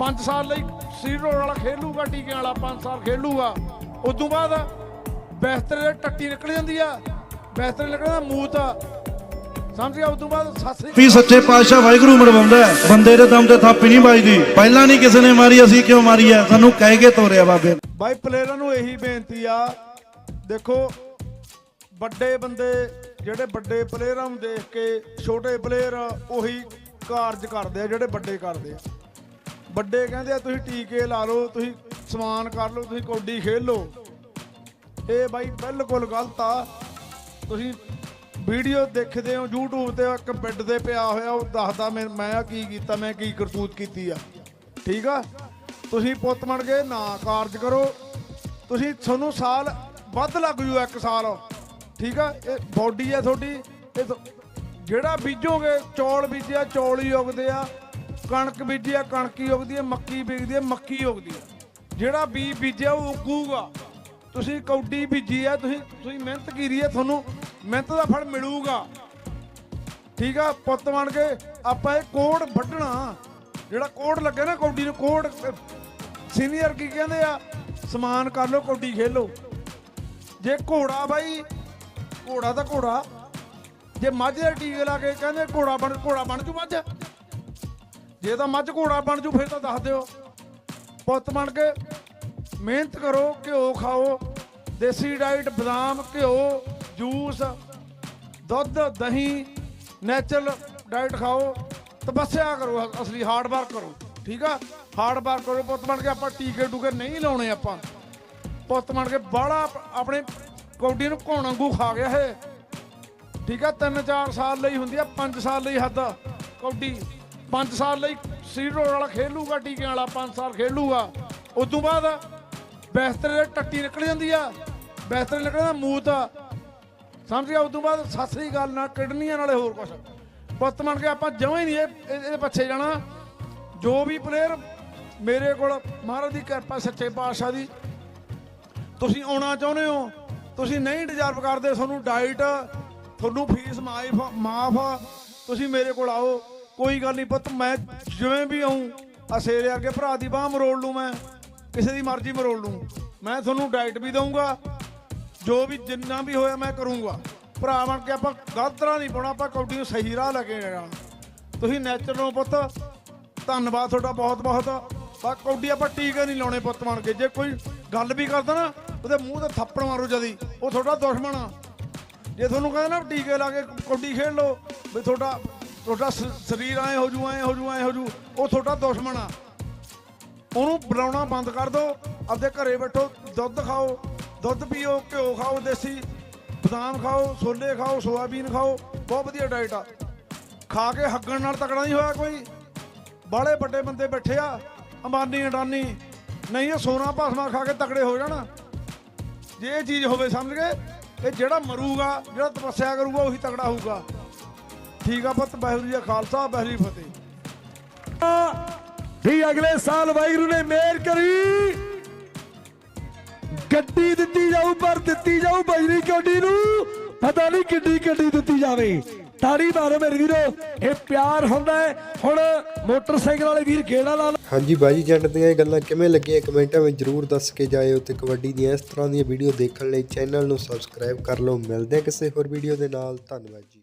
5 ਸਾਲ ਲਈ ਸੀਰੋ ਵਾਲਾ ਖੇਲੂਗਾ ਟੀਕੇ ਵਾਲਾ 5 ਸਾਲ ਖੇਲੂਗਾ। ਉਦੋਂ ਬਾਅਦ ਬਿਹਤਰ ਦੇ ਟੱਟੀ ਨਿਕਲ ਜਾਂਦੀ ਆ ਬਿਹਤਰ ਨਿਕਲਦਾ ਮੂਤ ਸਮਝ ਗਿਆ ਉਦੋਂ ਬਾਅਦ ਸਤਿ ਸ੍ਰੀ ਵੀ ਸੱਚੇ ਪਾਤਸ਼ਾਹ ਵਾਹਿਗੁਰੂ ਮਰਵਾਉਂਦਾ। ਬੰਦੇ ਦੇ ਦਮ ਤੇ ਥਾਪੀ ਨਹੀਂ ਵੱਜਦੀ। ਪਹਿਲਾਂ ਨਹੀਂ ਕਿਸੇ ਨੇ ਮਾਰੀ ਅਸੀਂ ਕਿਉਂ ਮਾਰੀ ਹੈ ਸਾਨੂੰ ਕਹਿ ਕੇ ਤੋਰਿਆ ਬਾਬੇ। ਬਾਈ ਪਲੇਅਰਾਂ ਨੂੰ ਇਹੀ ਬੇਨਤੀ ਆ ਦੇਖੋ ਵੱਡੇ ਬੰਦੇ ਜਿਹੜੇ ਵੱਡੇ ਪਲੇਅਰਾਂ ਨੂੰ ਦੇਖ ਕੇ ਛੋਟੇ ਪਲੇਅਰ ਉਹੀ ਕਾਰਜ ਕਰਦੇ ਆ ਜਿਹੜੇ ਵੱਡੇ ਕਰਦੇ ਆ। ਵੱਡੇ ਕਹਿੰਦੇ ਆ, ਤੁਸੀਂ ਟੀਕੇ ਲਾ ਲਓ, ਤੁਸੀਂ ਸਮਾਨ ਕਰ ਲਓ, ਤੁਸੀਂ ਕੌਡੀ ਖੇਲ ਲਓ। ਇਹ ਬਾਈ ਬਿਲਕੁਲ ਗਲਤ ਆ। ਤੁਸੀਂ ਵੀਡੀਓ ਦੇਖਦੇ ਹੋ, YouTube ਤੇ ਇੱਕ ਬੈੱਡ ਤੇ ਪਿਆ ਹੋਇਆ, ਉਹ ਦੱਸਦਾ ਮੈਂ ਮੈਂ ਕੀ ਕੀਤਾ, ਮੈਂ ਕੀ ਕਰਤੂਤ ਕੀਤੀ ਆ। ਠੀਕ ਆ? ਤੁਸੀਂ ਪੁੱਤ ਬਣ ਕੇ ਨਾ ਕਾਰਜ ਕਰੋ। ਤੁਸੀਂ ਤੁਹਾਨੂੰ ਸਾਲ ਵੱਧ ਲੱਗ ਜੂ ਇੱਕ ਸਾਲ। ਠੀਕ ਆ? ਇਹ ਬੋਡੀ ਆ ਤੁਹਾਡੀ। ਇਹ ਜਿਹੜਾ ਬੀਜੋਗੇ, ਚੌਲ ਬੀਜਿਆ, ਚੌਲ ਹੀ ਉਗਦੇ ਆ। ਕਣਕ ਬੀਜੀ ਕਣਕ ਹੀ ਉਗਦੀ ਆ, ਮੱਕੀ ਬੀਜਦੀ ਹੈ ਮੱਕੀ ਹੀ ਉਗਦੀ ਆ। ਜਿਹੜਾ ਬੀ ਬੀਜਿਆ ਉਹ ਉਗੂਗਾ। ਤੁਸੀਂ ਕੌਡੀ ਬੀਜੀ ਆ, ਤੁਸੀਂ ਤੁਸੀਂ ਮਿਹਨਤ ਕੀਤੀ ਹੈ ਤੁਹਾਨੂੰ ਮਿਹਨਤ ਦਾ ਫਲ ਮਿਲੂਗਾ। ਠੀਕ ਆ, ਪੁੱਤ ਬਣ ਕੇ ਆਪਾਂ ਇਹ ਕੋੜ ਵੱਢਣਾ। ਜਿਹੜਾ ਕੋਡ ਲੱਗੇ ਨਾ ਕੌਡੀ ਨੂੰ ਕੋੜ ਸੀਨੀਅਰ ਕੀ ਕਹਿੰਦੇ ਆ, ਸਮਾਨ ਕਰ ਲਓ, ਕੌਡੀ ਖੇਲੋ। ਜੇ ਘੋੜਾ ਬਾਈ, ਘੋੜਾ ਤਾਂ ਘੋੜਾ। ਜੇ ਮੱਝ ਦੇ ਟੀਕੇ ਲਾ ਕੇ ਕਹਿੰਦੇ ਘੋੜਾ ਬਣ ਘੋੜਾ ਬਣ ਜੂ ਮੱਝ। ਜੇ ਤਾਂ ਮੱਝ ਘੋੜਾ ਬਣ ਜੂ, ਫਿਰ ਤਾਂ ਦੱਸ ਦਿਓ। ਪੁੱਤ ਬਣ ਕੇ ਮਿਹਨਤ ਕਰੋ, ਘਿਓ ਖਾਓ, ਦੇਸੀ ਡਾਈਟ, ਬਦਾਮ, ਘਿਓ, ਜੂਸ, ਦੁੱਧ, ਦਹੀਂ, ਨੈਚੁਰਲ ਡਾਈਟ ਖਾਓ, ਤਪੱਸਿਆ ਕਰੋ ਅਸਲੀ ਹਾਰਡ ਵਰਕ ਕਰੋ, ਠੀਕ ਆ? ਹਾਰਡ ਵਰਕ ਕਰੋ, ਪੁੱਤ ਬਣ ਕੇ ਆਪਾਂ ਟੀਕੇ ਟੂਕੇ ਨਹੀਂ ਲਾਉਣੇ ਆਪਾਂ। ਪੁੱਤ ਬਣ ਕੇ ਬਾਹਲਾ ਆਪਣੇ ਕੌਡੀ ਨੂੰ ਘੋਣ ਵਾਂਗੂ ਖਾ ਗਿਆ ਇਹ। ਠੀਕ ਆ? 3-4 ਸਾਲ ਲਈ ਹੁੰਦੀ ਆ 5 ਸਾਲ ਲਈ ਹੱਦ ਕੌਡੀ 5 ਸਾਲ ਲਈ ਸੀਰੋ ਵਾਲਾ ਖੇਲੂਗਾ ਟੀਕੇ ਵਾਲਾ 5 ਸਾਲ ਖੇਲੂਗਾ। ਉਦੋਂ ਬਾਅਦ ਬਿਹਤਰ ਟੱਟੀ ਨਿਕਲ ਜਾਂਦੀ ਆ, ਬਿਹਤਰ ਨਿਕਲਦਾ ਮੂਤ ਸਮਝ ਗਿਆ, ਉਦੋਂ ਬਾਅਦ ਸਤਿ ਗੱਲ ਨਾਲ, ਕਿਡਨੀਆਂ ਨਾਲੇ ਹੋਰ ਕੁਝ ਪੁੱਤ ਮੰਨ ਕੇ ਆਪਾਂ ਜਮਾਂ ਹੀ ਨਹੀਂ ਇਹਦੇ ਪਿੱਛੇ ਜਾਣਾ। ਜੋ ਵੀ ਪਲੇਅਰ ਮੇਰੇ ਕੋਲ ਮਹਾਰਾਜ ਦੀ ਕਿਰਪਾ, ਸੱਚੇ ਪਾਤਸ਼ਾਹ ਦੀ। ਤੁਸੀਂ ਆਉਣਾ ਚਾਹੁੰਦੇ ਹੋ, ਤੁਸੀਂ ਨਹੀਂ ਡਿਜ਼ਰਵ ਕਰਦੇ, ਤੁਹਾਨੂੰ ਡਾਈਟ ਤੁਹਾਨੂੰ ਫੀਸ ਮਾਫ ਮਾਫ ਤੁਸੀਂ ਮੇਰੇ ਕੋਲ ਆਓ। ਕੋਈ ਗੱਲ ਨਹੀਂ ਪੁੱਤ, ਮੈਂ ਜਿਵੇਂ ਵੀ ਆਉਂ ਅਸੇਰੇ ਅੱਗੇ ਭਰਾ ਦੀ ਬਾਹ ਮਰੋੜ ਲੂੰ ਮੈਂ, ਕਿਸੇ ਦੀ ਮਰਜ਼ੀ ਮਰੋੜ ਲੂੰ। ਮੈਂ ਤੁਹਾਨੂੰ ਡਾਈਟ ਵੀ ਦਊਂਗਾ, ਜੋ ਵੀ ਜਿੰਨਾ ਵੀ ਹੋਇਆ ਮੈਂ ਕਰੂੰਗਾ। ਭਰਾ ਬਣ ਕੇ ਆਪਾਂ ਗਲਤ ਰਾਹ ਨਹੀਂ ਪਾਉਣਾ, ਆਪਾਂ ਕੌਡੀ ਨੂੰ ਸਹੀ ਰਾਹ ਲੈ ਕੇ ਜਾਣਾ ਤੁਸੀਂ ਨੈਚੁਰਲ ਹੋ ਪੁੱਤ, ਧੰਨਵਾਦ ਤੁਹਾਡਾ ਬਹੁਤ ਬਹੁਤ। ਬਾ ਕੌਡੀ ਆਪਾਂ ਟੀਕੇ ਨਹੀਂ ਲਾਉਣੇ ਪੁੱਤ ਬਣ ਕੇ, ਜੇ ਕੋਈ ਗੱਲ ਵੀ ਕਰਦਾ ਨਾ, ਉਹਦੇ ਮੂੰਹ ਤੇ ਥੱਪੜ ਮਾਰੋ ਜਦੀ, ਉਹ ਤੁਹਾਡਾ ਦੁਸ਼ਮਣ ਆ। ਜੇ ਤੁਹਾਨੂੰ ਕਹਿੰਦਾ ਨਾ ਟੀਕੇ ਲਾ ਕੇ ਕੌਡੀ ਖੇਡ ਲਓ, ਵੀ ਤੁਹਾਡਾ ਤੁਹਾਡਾ ਸ- ਸਰੀਰ ਐ ਹੋ ਜੂ, ਐ ਹੋ ਜੂ, ਐ ਹੋ ਜੂ, ਉਹ ਤੁਹਾਡਾ ਦੁਸ਼ਮਣ ਆ। ਉਹਨੂੰ ਬੁਲਾਉਣਾ ਬੰਦ ਕਰ ਦਿਓ ਆਪਦੇ ਘਰੇ ਬੈਠੋ, ਦੁੱਧ ਖਾਓ, ਦੁੱਧ ਪੀਓ, ਘਿਓ ਖਾਓ, ਦੇਸੀ ਬਦਾਮ ਖਾਓ, ਛੋਲੇ ਖਾਓ ਸੋਇਆਬੀਨ ਖਾਓ, ਬਹੁਤ ਵਧੀਆ ਡਾਈਟ ਆ। ਖਾ ਕੇ ਹੱਗਣ ਨਾਲ ਤਕੜਾ ਨਹੀਂ ਹੋਇਆ ਕੋਈ। ਬਾਹਲੇ ਵੱਡੇ ਬੰਦੇ ਬੈਠੇ ਆ, ਅੰਬਾਨੀ, ਅਡਾਨੀ। ਨਹੀਂ, ਇਹ ਸੋਨਾ ਭਸਮਾ ਖਾ ਕੇ ਤਕੜੇ ਹੋ ਜਾਣ। ਜੇ ਇਹ ਚੀਜ਼ ਹੋਵੇ, ਸਮਝ ਗਏ? ਇਹ ਜਿਹੜਾ ਮਰੂਗਾ, ਜਿਹੜਾ ਤਪੱਸਿਆ ਕਰੂਗਾ, ਉਹੀ ਤਕੜਾ ਹੋਊਗਾ। ਠੀਕ ਆ ਪੁੱਤ ਵਾਹਿਗੁਰੂ ਜੀ ਕਾ ਖਾਲਸਾ ਵਾਹਿਗੁਰੂ ਜੀ ਫਤਿਹ। ਵੀ ਅਗਲੇ ਸਾਲ ਵਾਹਿਗੁਰੂ ਨੇ ਮਿਹਰ ਕਰੀ। ਗੱਡੀ ਦਿੱਤੀ ਜਾਊ ਪਰ ਦਿੱਤੀ ਜਾਊ ਬਜਰੀ ਕੋਡੀ ਨੂੰ। ਪਤਾ ਨਹੀਂ ਕਿੱਡੀ ਗੱਡੀ ਦਿੱਤੀ ਜਾਵੇ। ਤਾੜੀ ਮਾਰੋ ਮੇਰੇ ਵੀਰੋ ਇਹ ਪਿਆਰ ਹੁੰਦਾ ਹੈ। ਹੁਣ ਮੋਟਰਸਾਈਕਲ ਵਾਲੇ ਵੀਰ ਗੇੜਾ ਲਾ ਲਓ। ਹਾਂਜੀ ਬਾਜੀ ਜੰਟ ਦੀਆਂ ਇਹ ਗੱਲਾਂ ਕਿਵੇਂ ਲੱਗੀਆਂ? ਕਮੈਂਟਾਂ ਵਿੱਚ ਜਰੂਰ ਦੱਸ ਕੇ ਜਾਇਓ ਤੇ ਕਬੱਡੀ ਦੀਆਂ ਇਸ ਤਰ੍ਹਾਂ ਦੀਆਂ ਵੀਡੀਓ ਦੇਖਣ ਲਈ ਚੈਨਲ ਨੂੰ ਸਬਸਕ੍ਰਾਈਬ ਕਰ ਲਓ। ਮਿਲਦੇ ਹਾਂ ਕਿਸੇ ਹੋਰ ਵੀਡੀਓ ਦੇ ਨਾਲ। ਧੰਨਵਾਦ ਜੀ।